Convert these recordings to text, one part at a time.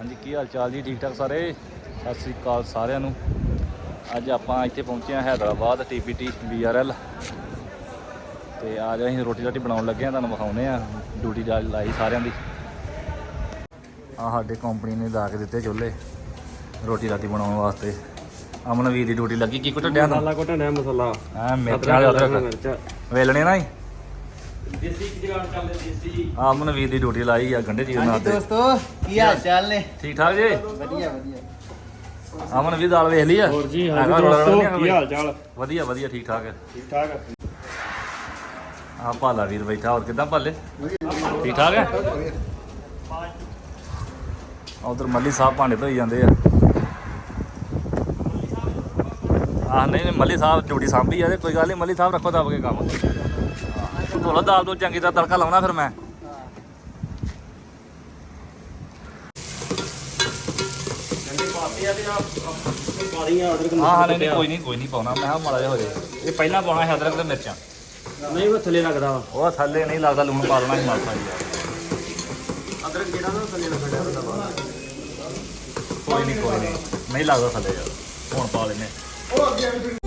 ਹਾਂਜੀ ਕੀ ਹਾਲ ਚਾਲ ਜੀ? ਠੀਕ ਠਾਕ ਸਾਰੇ? ਸਤਿ ਸ੍ਰੀ ਅਕਾਲ ਸਾਰਿਆਂ ਨੂੰ। ਅੱਜ ਆਪਾਂ ਇੱਥੇ ਪਹੁੰਚੇ ਹਾਂ ਹੈਦਰਾਬਾਦ ਟੀਪੀਟੀ ਵੀਆਰਐਲ ਤੇ ਅੱਜ ਅਸੀਂ ਰੋਟੀ ਰਾਟੀ ਬਣਾਉਣ ਲੱਗੇ ਹਾਂ ਤੁਹਾਨੂੰ ਵਿਖਾਉਨੇ ਆ ਡਿਊਟੀ ਲਾਈ ਸਾਰਿਆਂ ਦੀ। ਆ ਸਾਡੇ ਕੰਪਨੀ ਨੇ ਲਾ ਕੇ ਦਿੱਤੇ ਚੁੱਲ੍ਹੇ ਰੋਟੀ ਰਾਟੀ ਬਣਾਉਣ ਵਾਸਤੇ। ਅਮਨ ਵੀਰ ਦੀ ਡਿਊਟੀ ਲੱਗੀ ਕੀ ਕੁੱਟਣ ਡਿਆ ਮਸਾਲਾ ਕੋਟਾ ਨੇ ਮਸਾਲਾ। ਆ ਮਿਰਚਾਂ ਵਾਲੇ ਅਦਰਕ ਮਿਰਚ ਵੇਲਣੇ ਨਾ ਹੀ? ਦੇਸੀ ਜਗਾੜ ਚੱਲਦੇ ਦੇਸੀ ਆ ਦੀ ਡਿਊਟੀ ਲਾਈ ਆ ਗੰਢੇ ਚੀਰਨ ਹਾਂਜੀ ਵਾਸਤੇ ਦੋਸਤੋ ਕੀ ਹਾਲ ਚਾਲ ਨੇ? ਠੀਕ ਠਾਕ ਜੀ? ਵਧੀਆ ਵਧੀਆ। ਅਮਨ ਵੀਰ ਦਾਲ ਵੇਖ ਲਈ ਆ? ਹੋਰ ਜੀ ਹਾਂਜੀ ਰੌਲਾ ਦੋਸਤੋ ਕੀ? ਹਾਲ ਚਾਲ? ਵਧੀਆ ਵਧੀਆ ਠੀਕ ਠਾਕ ਹੈ ਠੀਕ ਠਾਕ ਆ? ਭਾਲਾ ਵੀਰ ਬੈਠਾ ਹੋਰ ਕਿਦਾਂ ਭਾਲੇ ਠੀਕ ਠਾਕ ਹੈ ਉਧਰ ਮੱਲੀ ਸਾਹਿਬ ਭਾਂਡੇ ਧੋਈ ਜਾਂਦੇ ਆ। ਆਹ ਨਹੀਂ ਨਹੀਂ ਮੱਲੀ ਸਾਹਿਬ ਡਿਊਟੀ ਸਾਂਭੀ ਆ ਤੇ ਕੋਈ ਗੱਲ ਨਹੀਂ ਮੱਲੀ ਸਾਹਿਬ ਰੱਖੋ ਦੱਬ ਕੇ ਕੰਮ। ਧੋਲਾ ਦਾਲ ਦੋ ਚੰਗੀ ਤਰ੍ਹਾਂ ਤੜਕਾ ਲਾਉਣਾ ਫਿਰ ਮੈਂ। ਹਾਂ ਹਾਂ ਨਹੀਂ ਕੋਈ ਨਹੀਂ ਕੋਈ ਨਹੀਂ ਪਾਉਣਾ। ਮੈਂ ਮਾੜਾ ਜਿਹਾ ਹੋ ਜਾਏ। ਇਹ ਪਹਿਲਾਂ ਪਾਉਣਾ ਹੈ ਅਦਰਕ ਤੇ ਮਿਰਚਾਂ। ਨਹੀਂ ਉਹ ਥੱਲੇ ਲੱਗਦਾ ਵਾ। ਉਹ ਥੱਲੇ ਨਹੀਂ ਲੱਗਦਾ ਲੂਣ ਪਾ ਦੇਣਾ ਸੀ ਮਾਸਾ ਜੀ ਅਦਰਕ ਜਿਹੜਾ ਨਾ ਥੱਲੇ ਲੱਗਦਾ ਕੋਈ ਨਹੀਂ ਕੋਈ ਨਹੀਂ। ਨਹੀਂ ਲੱਗਦਾ ਥੱਲੇ। ਯਾਰ ਹੁਣ ਪਾ ਲੈਨੇ ਇਹ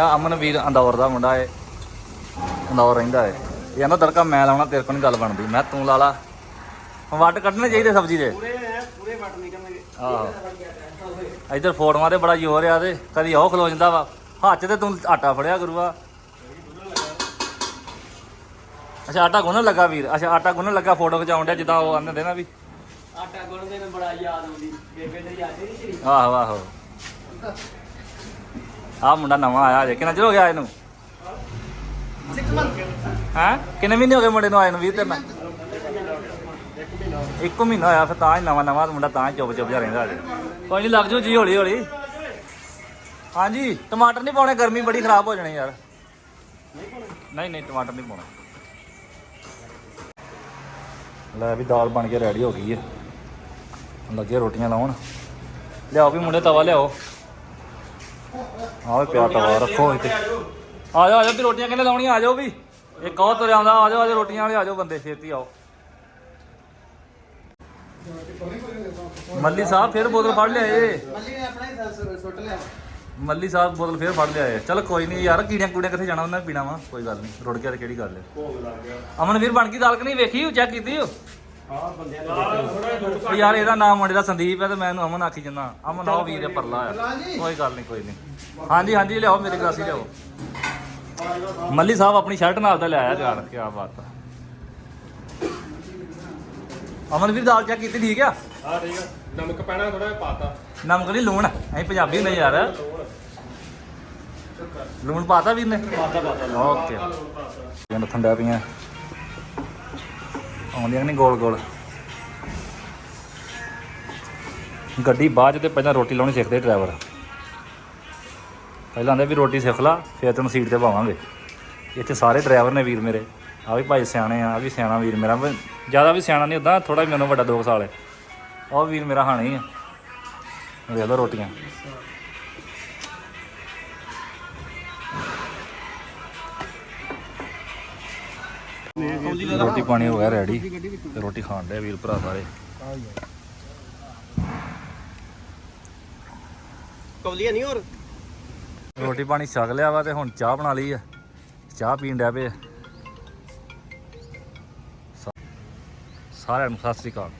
ਆ ਅਮਨਵੀਰ ਅੰਦੌਰ ਦਾ ਮੁੰਡਾ ਏ। ਅੰਦੌਰ ਰਹਿੰਦਾ ਏ। ਇਹ ਕਹਿੰਦਾ ਤੜਕਾ ਮੈਂ ਲਾਉਣਾ ਤੇਰੇ ਕੋਲ ਨਹੀਂ ਗੱਲ ਬਣਦੀ। ਮੈਂ ਤੂੰ ਲਾ ਲਾ। ਵੱਟ ਕੱਢਣੇ ਚਾਹੀਦੇ ਸਬਜ਼ੀ ਦੇ। ਪੂਰੇ ਪੂਰੇ ਵੱਟ ਨਿਕਲਣਗੇ ਆਹੋ। ਇਧਰ ਫੋਟੋਆਂ ਤੇ ਬੜਾ ਜ਼ੋਰ ਆ ਤੇ ਕਦੀ ਉਹ ਖਲੋ ਜਾਂਦਾ ਵਾ। ਹੱਥ ਤੇ ਤੂੰ ਆਟਾ ਫੜਿਆ ਗੁਰੂਆ। ਅੱਛਾ ਆਟਾ ਗੁੰਨਣ ਲੱਗਾ ਵੀਰ। ਅੱਛਾ ਆਟਾ ਗੁੰਨਣ ਲੱਗਾ ਫੋਟੋ ਖਿਚਾਉਣ ਡਿਆ ਜਿੱਦਾਂ ਉਹ ਆਂਦੇ ਨੇ ਵੀ। ਆਟਾ ਗੁੰਨਦੇ ਨੂੰ ਬੜਾ ਯਾਦ ਆਉਂਦੀ। ਬੇਬੇ ਤੇ ਯਾਦ ਨਹੀਂ ਸੀ ਆਹੋ ਆਹੋ। ਆ ਮੁੰਡਾ ਨਵਾਂ ਆਇਆ ਜੇ ਕਿੰਨਾ ਚਿਰ ਹੋ ਗਿਆ ਇਹਨੂੰ? 6 ਮੰਥ ਹੈਂ? ਕਿੰਨੇ ਮਹੀਨੇ ਹੋ ਗਏ ਮੁੰਡੇ ਨੂੰ ਆਏ ਨੂੰ? ਵੀਰ ਤੇ ਮੈਂ। ਇੱਕ ਮਹੀਨਾ ਹੋਇਆ ਫਿਰ ਤਾਂ ਹੀ ਨਵਾਂ ਨਵਾਂ ਮੁੰਡਾ ਤਾਂ ਹੀ ਚੁੱਪ ਚੁੱਪ ਜਿਹਾ ਰਹਿੰਦਾ ਹਜੇ। ਕੋਈ ਨਹੀਂ ਲੱਗ ਜੂ ਜੀ ਹੌਲੀ ਹੌਲੀ। ਹਾਂਜੀ, ਟਮਾਟਰ ਨਹੀਂ ਪਾਉਣੇ, ਗਰਮੀ ਬੜੀ ਖਰਾਬ ਹੋ ਜਾਣੀ ਯਾਰ। ਨਹੀਂ ਨਹੀਂ, ਟਮਾਟਰ ਨਹੀਂ ਪਾਉਣਾ। ਲੈ ਵੀ ਦਾਲ ਬਣ ਕੇ ਰੈਡੀ ਹੋ ਗਈ ਹੈ ਲੱਗੇ ਰੋਟੀਆਂ ਲਾਉਣ। ਲਿਆਓ ਵੀ ਮੁੰਡੇ, ਤਵਾ ਲਿਆਓ। ਆਹ ਪਿਆ ਤਵਾ ਰੱਖੋ ਇੱਥੇ। ਆ ਜਾਓ ਆ ਜਾਓ ਵੀ ਰੋਟੀਆਂ ਕਿੰਨੇ ਲਾਉਣੀਆਂ? ਆ ਜਾਓ ਵੀ। ਇੱਕ ਕਹੋ ਤੁਰਿਆ ਆਉਂਦਾ ਆ ਜਾਓ ਆ ਜਾਓ ਰੋਟੀਆਂ ਵਾਲੇ ਆ ਜਾਓ ਬੰਦੇ ਛੇਤੀ ਆਓ। ਮੱਲੀ ਸਾਹਿਬ ਫਿਰ ਬੋਤਲ ਫੜ ਲਿਆਏ। ਮੱਲੀ ਨੇ ਆਪਣਾ ਹੀ ਸੁੱਟ ਲਿਆ। ਮੱਲੀ ਸਾਹਿਬ ਬੋਤਲ ਫਿਰ ਫੜ ਲਿਆਏ। ਚਲ ਕੋਈ ਨਹੀਂ ਯਾਰ ਕੀੜੀਆਂ ਕੁੜੀਆਂ ਕਿੱਥੇ ਜਾਣਾ ਉਹਨਾਂ ਪੀਣਾ ਵਾ? ਕੋਈ ਗੱਲ ਨਹੀਂ ਰੁੜ ਗਿਆ ਤੇ ਕਿਹੜੀ ਗੱਲ ਲੱਗ ਗਿਆ। ਅਮਨਵੀਰ ਬਣ ਗਈ ਦਾਲ ਕਿ ਨਹੀਂ? ਵੇਖੀ ਉਹ ਚੈੱਕ ਕੀਤੀ ਉਹ ਬੰਦਿਆਂ ਉਹ ਯਾਰ ਇਹਦਾ ਨਾਮ ਮੁੰਡੇ ਦਾ ਸੰਦੀਪ ਹੈ ਤੇ ਮੈਂ ਇਹਨੂੰ ਅਮਨ ਆਖੀ ਜੰਨਾ ਅਮਨ ਉਹ ਵੀਰ ਹੈ ਪਰਲਾ ਆ। ਕੋਈ ਗੱਲ ਨਹੀਂ ਕੋਈ ਨਹੀਂ। ਹਾਂਜੀ ਹਾਂਜੀ ਲਿਆਓ ਮੇਰੀ ਗਲਾਸੀ ਲਿਆਓ। ਮੱਲੀ ਸਾਹਿਬ ਆਪਣੀ ਸ਼ਰਟ ਨਾਲ ਤਾਂ ਲਿਆਇਆ ਜਾਣ ਕੀ ਬਾਤ ਆ। ਅਮਨਵੀਰ ਦਾਲ ਚੈੱਕ ਕੀਤੀ ਠੀਕ ਆ? ਹਾਂ ਠੀਕ ਆ। ਨਮਕ ਪੈਣਾ ਥੋੜਾ ਪਾਤਾ। ਨਮਕ ਨਹੀਂ ਲੂਣ। ਅਸੀਂ ਪੰਜਾਬੀ ਹੁੰਦੇ ਯਾਰ। ਲੂਣ ਪਾਤਾ ਵੀਰ ਨੇ? ਪਾਤਾ ਪਾਤਾ। ਓਕੇ। ਇਹਨਾਂ ਠੰਡਾ ਪਈਆਂ। ਆਉਂਦੀਆਂ ਨਹੀਂ ਗੋਲ ਗੋਲ। ਗੱਡੀ ਬਾਅਦ 'ਚ ਤੇ ਪਹਿਲਾਂ ਰੋਟੀ ਲਾਉਣੀ ਸਿੱਖਦੇ ਡਰਾਈਵਰ ਪਹਿਲਾਂ ਆਂਦੇ ਵੀ ਰੋਟੀ ਸਿੱਖ ਲਾ, ਫਿਰ ਤੈਨੂੰ ਸੀਟ ਤੇ ਪਾਵਾਂਗੇ ਇੱਥੇ ਸਾਰੇ ਡਰਾਈਵਰ ਨੇ ਵੀਰ ਮੇਰੇ। ਆ ਵੀ ਭਾਈ ਸਿਆਣੇ ਆ ਆ ਵੀ ਸਿਆਣਾ ਵੀਰ ਮੇਰਾ। ਜ਼ਿਆਦਾ ਵੀ ਸਿਆਣਾ ਨਹੀਂ ਉਦਾਂ ਥੋੜਾ ਮੈਨੂੰ ਵੱਡਾ 2 ਸਾਲ ਹੈ। ਉਹ ਵੀਰ ਮੇਰਾ ਹਾਣੀ ਆ। ਵੇਖ ਲਓ ਰੋਟੀਆਂ। ਰੋਟੀ ਪਾਣੀ ਹੋ ਗਿਆ ਰੈਡੀ ਤੇ ਰੋਟੀ ਖਾਣ ਦੇ ਵੀਰ ਭਰਾ ਸਾਰੇ। ਕੌਲੀਆਂ ਨਹੀਂ ਹੋਰ? ਰੋਟੀ ਪਾਣੀ ਛਕ ਲਿਆ ਵਾ ਤੇ ਹੁਣ ਚਾਹ ਬਣਾ ਲਈ ਆ। ਚਾਹ ਪੀਣ ਡੈ ਪਏ ਆ। ਸਾਰਿਆਂ ਨੂੰ ਸਤਿ ਸ੍ਰੀ ਅਕਾਲ।